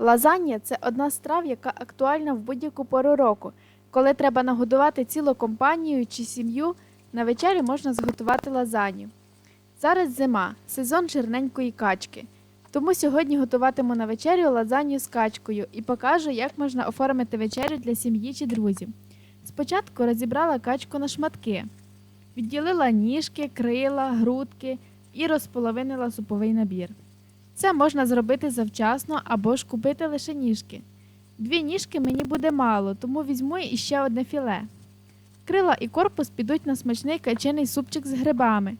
Лазанья це одна з страв, яка актуальна в будь-яку пору року. Коли треба нагодувати цілу компанію чи сім'ю, на вечерю можна зготувати лазанью. Зараз зима, сезон жирненької качки. Тому сьогодні готуватиму на вечерю лазанью з качкою і покажу, як можна оформити вечерю для сім'ї чи друзів. Спочатку розібрала качку на шматки, відділила ніжки, крила, грудки і розполовинила суповий набір. Це можна зробити завчасно або ж купити лише ніжки. Дві ніжки мені буде мало, тому візьму іще одне філе. Крила і корпус підуть на смачний качений супчик з грибами,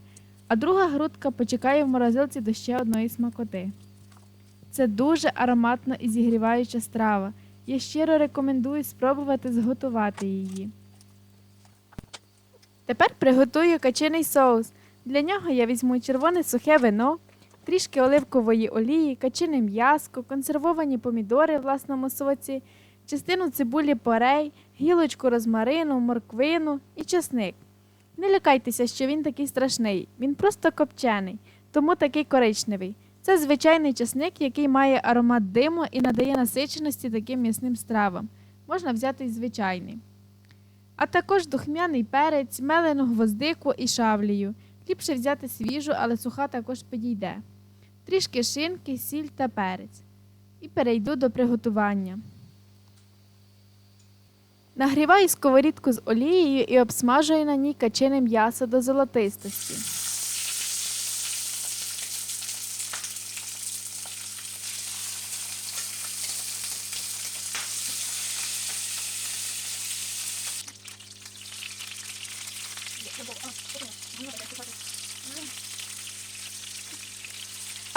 а друга грудка почекає в морозилці до ще одної смакоти. Це дуже ароматна і зігріваюча страва. Я щиро рекомендую спробувати зготувати її. Тепер приготую качений соус. Для нього я візьму червоне сухе вино, трішки оливкової олії, качине м'яско, консервовані помідори в власному соці, частину цибулі порей, гілочку розмарину, морквину і часник. Не лякайтеся, що він такий страшний, він просто копчений, тому такий коричневий. Це звичайний часник, який має аромат диму і надає насиченості таким м'ясним стравам. Можна взяти й звичайний. А також духмяний перець, мелену гвоздику і шавлію. Ліпше взяти свіжу, але суха також підійде. Трішки шинки, сіль та перець. І перейду до приготування. Нагріваю сковорідку з олією і обсмажую на ній качине м'ясо до золотистості.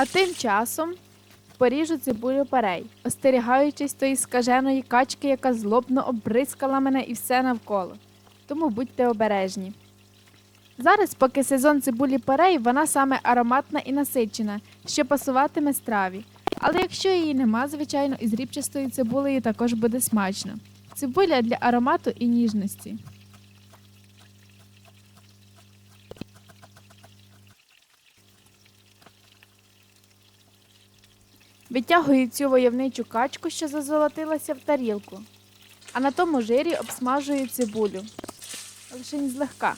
А тим часом поріжу цибулю парей, остерігаючись тої скаженої качки, яка злобно обрискала мене і все навколо. Тому будьте обережні. Зараз, поки сезон цибулі парей, вона саме ароматна і насичена, що пасуватиме страві. Але якщо її нема, звичайно, із рібчастою цибулею також буде смачно. Цибуля для аромату і ніжності. Витягую цю войовничу качку, що зазолотилася в тарілку, а на тому жирі обсмажую цибулю. Лише не злегка.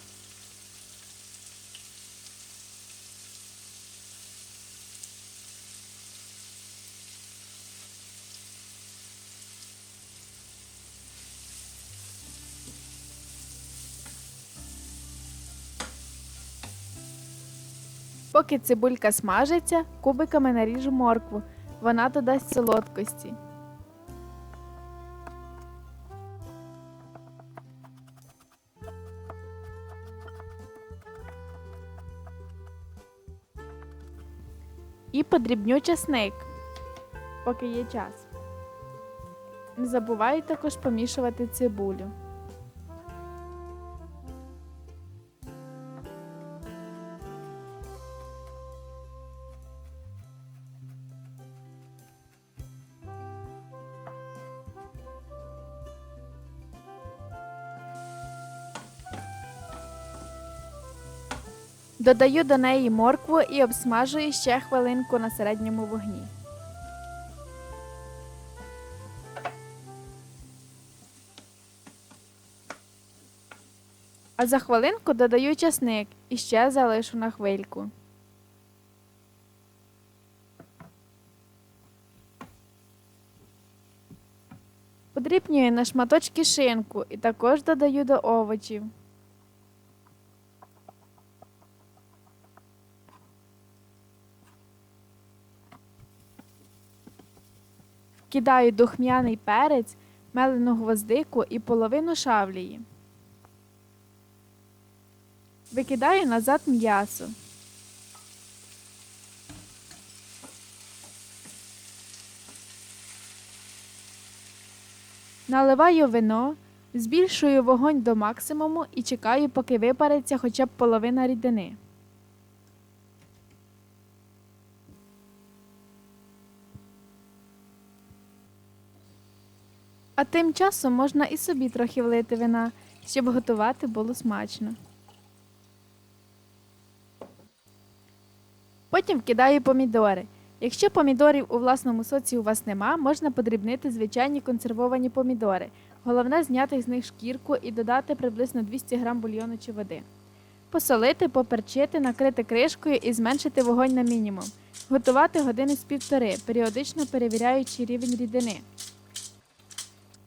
Поки цибулька смажиться, кубиками наріжу моркву. Вона додасть солодкості. І подрібню часник, поки є час. Не забуваю також помішувати цибулю. Додаю до неї моркву і обсмажую ще хвилинку на середньому вогні. А за хвилинку додаю часник і ще залишу на хвильку. Подрібнюю на шматочки шинку і також додаю до овочів. Кидаю духмяний перець, мелену гвоздику і половину шавлії. Викидаю назад м'ясо. Наливаю вино, збільшую вогонь до максимуму і чекаю, поки випариться хоча б половина рідини. А тим часом можна і собі трохи влити вина, щоб готувати було смачно. Потім кидаю помідори. Якщо помідорів у власному соці у вас нема, можна подрібнити звичайні консервовані помідори. Головне зняти з них шкірку і додати приблизно 200 г бульйону чи води. Посолити, поперчити, накрити кришкою і зменшити вогонь на мінімум. Готувати години з півтори, періодично перевіряючи рівень рідини.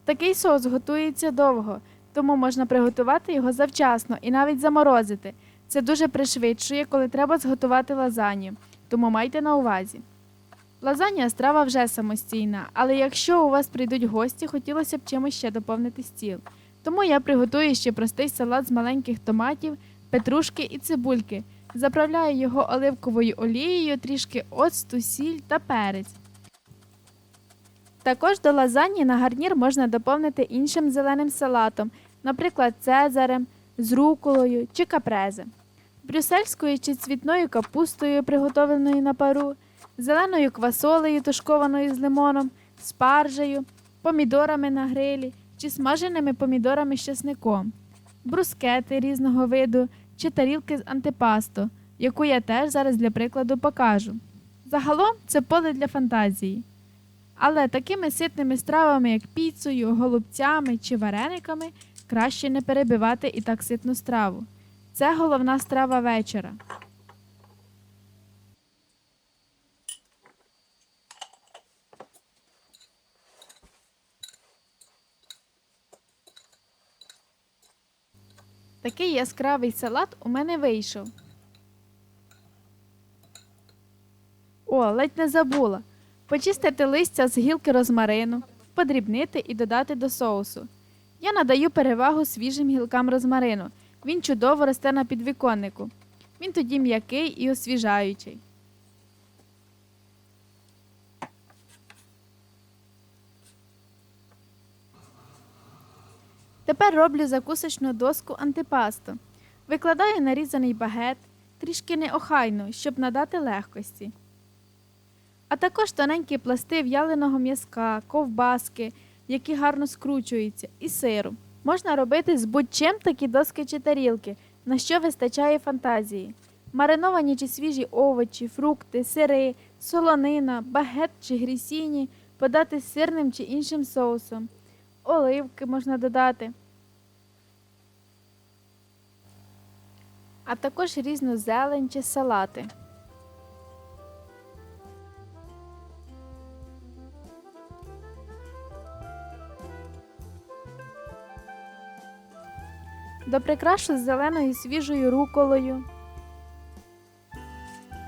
Такий соус готується довго, тому можна приготувати його завчасно і навіть заморозити. Це дуже пришвидшує, коли треба зготувати лазанью, тому майте на увазі. Лазанья страва вже самостійна, але якщо у вас прийдуть гості, хотілося б чимось ще доповнити стіл. Тому я приготую ще простий салат з маленьких томатів, петрушки і цибульки. Заправляю його оливковою олією, трішки оцту, сіль та перець. Також до лазаньї на гарнір можна доповнити іншим зеленим салатом, наприклад, цезарем, з руколою чи капрезе, брюссельською чи цвітною капустою, приготовленою на пару, зеленою квасолею, тушкованою з лимоном, спаржею, помідорами на грилі чи смаженими помідорами з часником, брускети різного виду чи тарілки з антипасто, яку я теж зараз для прикладу покажу. Загалом це поле для фантазії. Але такими ситними стравами, як піцею, голубцями чи варениками, краще не перебивати і так ситну страву. Це головна страва вечора. Такий яскравий салат у мене вийшов. О, ледь не забула. Почистити листя з гілки розмарину, подрібнити і додати до соусу. Я надаю перевагу свіжим гілкам розмарину. Він чудово росте на підвіконнику. Він тоді м'який і освіжаючий. Тепер роблю закусочну доску антипасту. Викладаю нарізаний багет, трішки неохайно, щоб надати легкості. А також тоненькі пласти в'яленого м'язка, ковбаски, які гарно скручуються, і сиру. Можна робити з будь-чим такі доски чи тарілки, на що вистачає фантазії. Мариновані чи свіжі овочі, фрукти, сири, солонина, багет чи грісіні, подати з сирним чи іншим соусом. Оливки можна додати. А також різну зелень чи салати. Доприкрашу з зеленою свіжою руколою,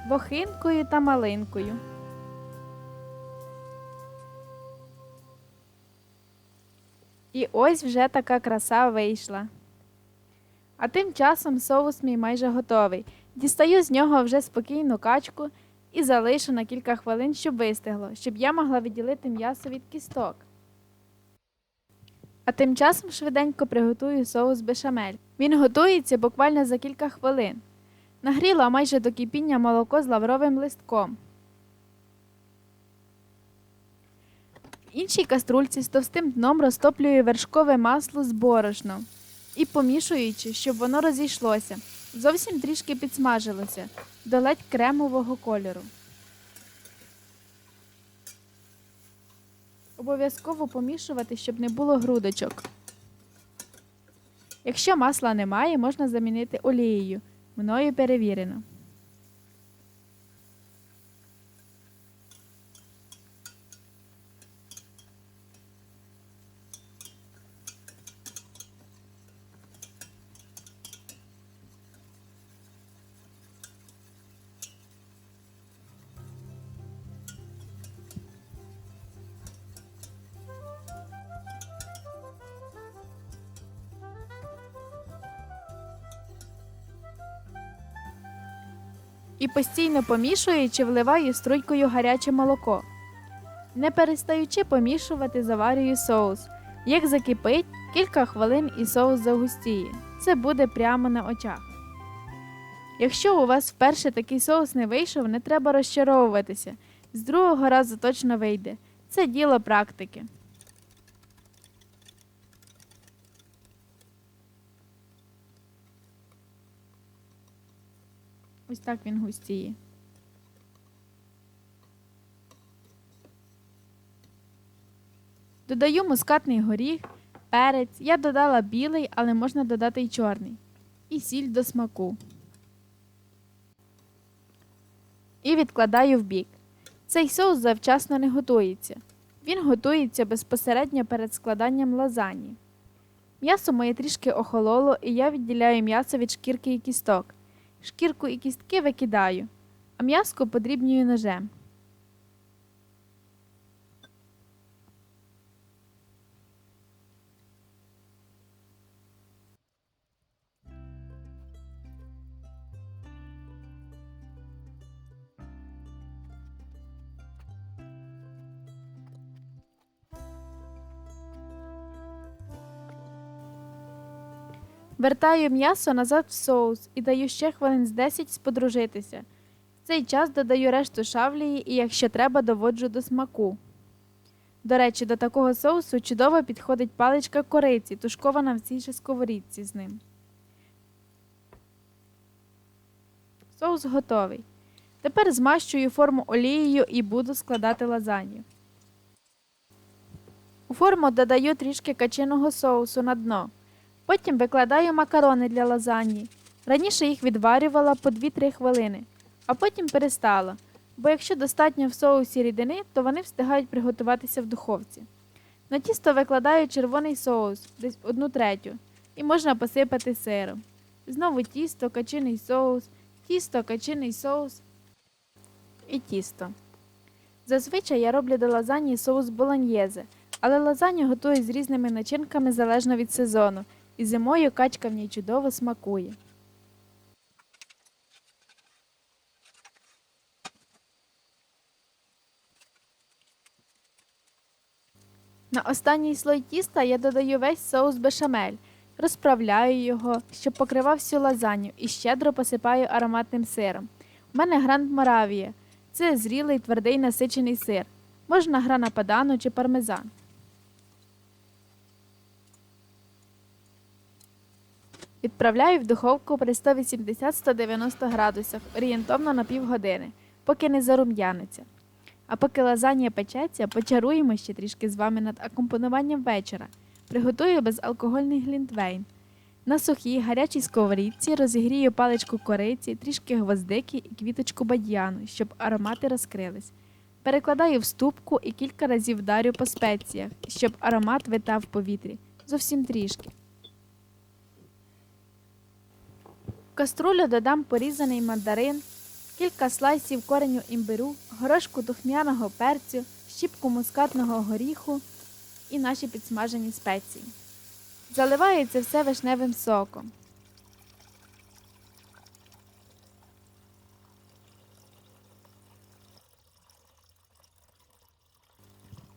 бохинкою та малинкою. І ось вже така краса вийшла. А тим часом соус мій майже готовий. Дістаю з нього вже спокійну качку і залишу на кілька хвилин, щоб вистигло, щоб я могла відділити м'ясо від кісток. А тим часом швиденько приготую соус бешамель. Він готується буквально за кілька хвилин. Нагріла майже до кипіння молоко з лавровим листком. В іншій каструльці з товстим дном розтоплюю вершкове масло з борошном і помішуючи, щоб воно розійшлося, зовсім трішки підсмажилося до ледь кремового кольору. Обов'язково помішувати, щоб не було грудочок. Якщо масла немає, можна замінити олією. Мною перевірено. І постійно помішуючи, вливаю струйкою гаряче молоко. Не перестаючи помішувати, заварюю соус. Як закипить, кілька хвилин і соус загустіє. Це буде прямо на очах. Якщо у вас вперше такий соус не вийшов, не треба розчаровуватися. З другого разу точно вийде. Це діло практики. Ось так він густіє. Додаю мускатний горіх, перець. Я додала білий, але можна додати й чорний. І сіль до смаку. І відкладаю в бік. Цей соус завчасно не готується. Він готується безпосередньо перед складанням лазані. М'ясо моє трішки охололо і я відділяю м'ясо від шкірки і кісток. Шкірку і кістки викидаю, а м'яско подрібнюю ножем. Вертаю м'ясо назад в соус і даю ще хвилин з 10 сподружитися. В цей час додаю решту шавлії і, якщо треба, доводжу до смаку. До речі, до такого соусу чудово підходить паличка кориці, тушкована в цій же сковорідці з ним. Соус готовий. Тепер змащую форму олією і буду складати лазанью. У форму додаю трішки качиного соусу на дно. Потім викладаю макарони для лазаньї. Раніше їх відварювала по 2-3 хвилини, а потім перестала, бо якщо достатньо в соусі рідини, то вони встигають приготуватися в духовці. На тісто викладаю червоний соус, десь одну третю, і можна посипати сиром. Знову тісто, качиний соус, тісто, качиний соус і тісто. Зазвичай я роблю до лазаньї соус болоньєзе, але лазанью готую з різними начинками залежно від сезону, і зимою качка в ній чудово смакує. На останній слой тіста я додаю весь соус бешамель, розправляю його, щоб покривав всю лазанью, і щедро посипаю ароматним сиром. У мене гранд Моравія. Це зрілий твердий насичений сир. Можна грана падану чи пармезан. Відправляю в духовку при 180-190 градусах орієнтовно на півгодини, поки не зарум'яниться. А поки лазанья печеться, почаруємо ще трішки з вами над акомпонуванням вечора. Приготую безалкогольний глінтвейн. На сухій гарячій сковорідці розігрію паличку кориці, трішки гвоздики і квіточку бадьяну, щоб аромати розкрились. Перекладаю в ступку і кілька разів вдарю по спеціях, щоб аромат витав в повітрі. Зовсім трішки. В каструлю додам порізаний мандарин, кілька слайсів кореню імбиру, горошку духмяного перцю, щіпку мускатного горіху і наші підсмажені спеції. Заливаю це все вишневим соком.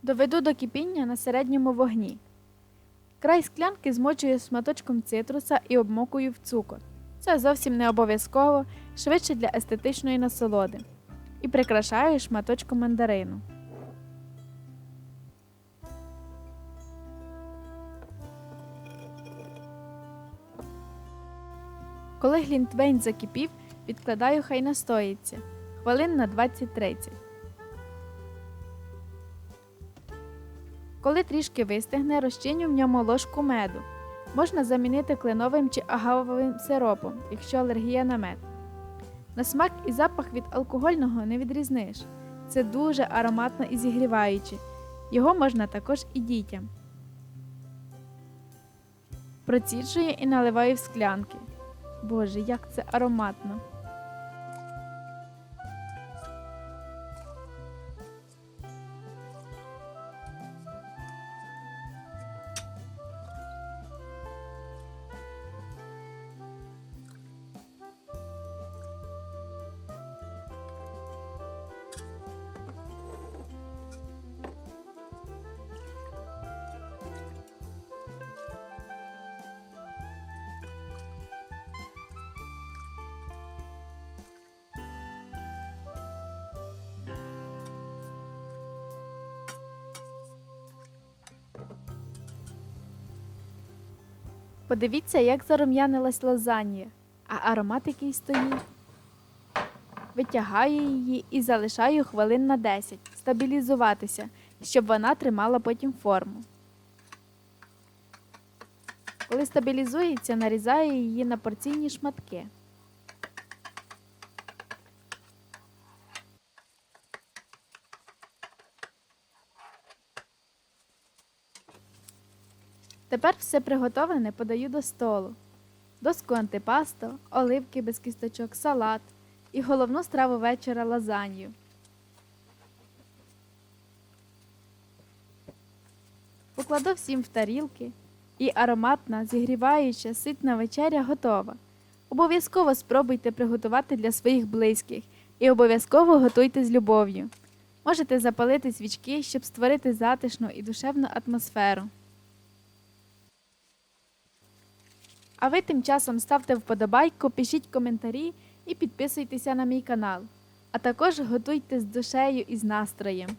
Доведу до кипіння на середньому вогні. Край склянки змочую сматочком цитруса і обмокую в цукор. Це зовсім не обов'язково, швидше для естетичної насолоди. І прикрашаю шматочком мандарину. Коли глінтвейн закипів, відкладаю хай настоїться хвилин на 20-30. Коли трішки вистигне, розчиню в ньому ложку меду. Можна замінити кленовим чи агавовим сиропом, якщо алергія на мед. На смак і запах від алкогольного не відрізниш. Це дуже ароматно і зігріваюче. Його можна також і дітям. Проціджую і наливаю в склянки. Боже, як це ароматно! Подивіться, як зарум'янилась лазанья, а аромат який стоїть. Витягаю її і залишаю хвилин на 10 стабілізуватися, щоб вона тримала потім форму. Коли стабілізується, нарізаю її на порційні шматки. Тепер все приготовлене подаю до столу. Доску антипасто, оливки без кісточок, салат і головну страву вечора лазанью. Покладу всім в тарілки, і ароматна, зігріваюча, ситна вечеря готова. Обов'язково спробуйте приготувати для своїх близьких і обов'язково готуйте з любов'ю. Можете запалити свічки, щоб створити затишну і душевну атмосферу. А ви тим часом ставте вподобайку, пишіть коментарі і підписуйтеся на мій канал. А також готуйте з душею і з настроєм.